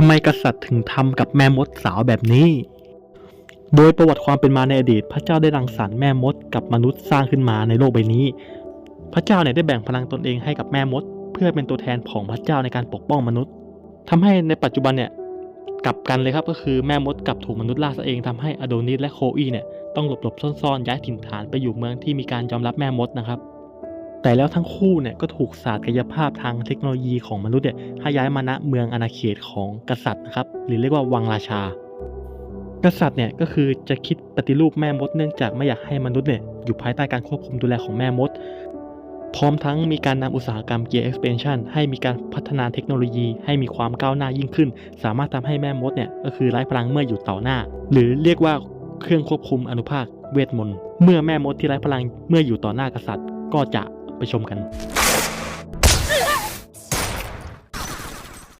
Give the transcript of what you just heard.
ทำไมกษัตริย์ถึงทำกับแม่มดสาวแบบนี้ โดยประวัติความเป็นมาในอดีต พระเจ้าได้รังสรรค์แม่มดกับมนุษย์สร้างขึ้นมาในโลกใบนี้ พระเจ้าเนี่ยได้แบ่งพลังตนเองให้กับแม่มด เพื่อเป็นตัวแทนของพระเจ้าในการปกป้องมนุษย์ทำให้ในปัจจุบันเนี่ยกลับกันเลยครับก็คือแม่มดกลับถูกมนุษย์ล่าซะเองทำให้อโดนิสและโคอีเนี่ยต้องหลบหลบซ่อนๆย้ายถิ่นฐานไปอยู่เมืองที่มีการยอมรับแม่มดนะครับ แต่แล้วทั้งคู่เนี่ยก็ถูกศาสตร์กายภาพทางเทคโนโลยีของมนุษย์เนี่ยให้ย้ายมาณเมืองอาณาเขตของกษัตริย์นะครับหรือเรียกว่าวังราชา กษัตริย์เนี่ยก็คือจะคิดปฏิรูปแม่มดเนื่องจากไม่อยากให้มนุษย์เนี่ยอยู่ภายใต้การควบคุมดูแลของแม่มด พร้อมทั้งมีการนำอุตสาหกรรมเกียร์ expansion ให้มีการพัฒนาเทคโนโลยีให้มีความก้าวหน้ายิ่งขึ้น สามารถทำให้แม่มดเนี่ยก็คือไร้พลังเมื่ออยู่ต่อหน้า หรือเรียกว่าเครื่องควบคุมอนุภาคเวทมนต์เมื่อแม่มดที่ไร้พลังเมื่ออยู่ต่อหน้ากษัตริย์ ก็จะ ไปชมกัน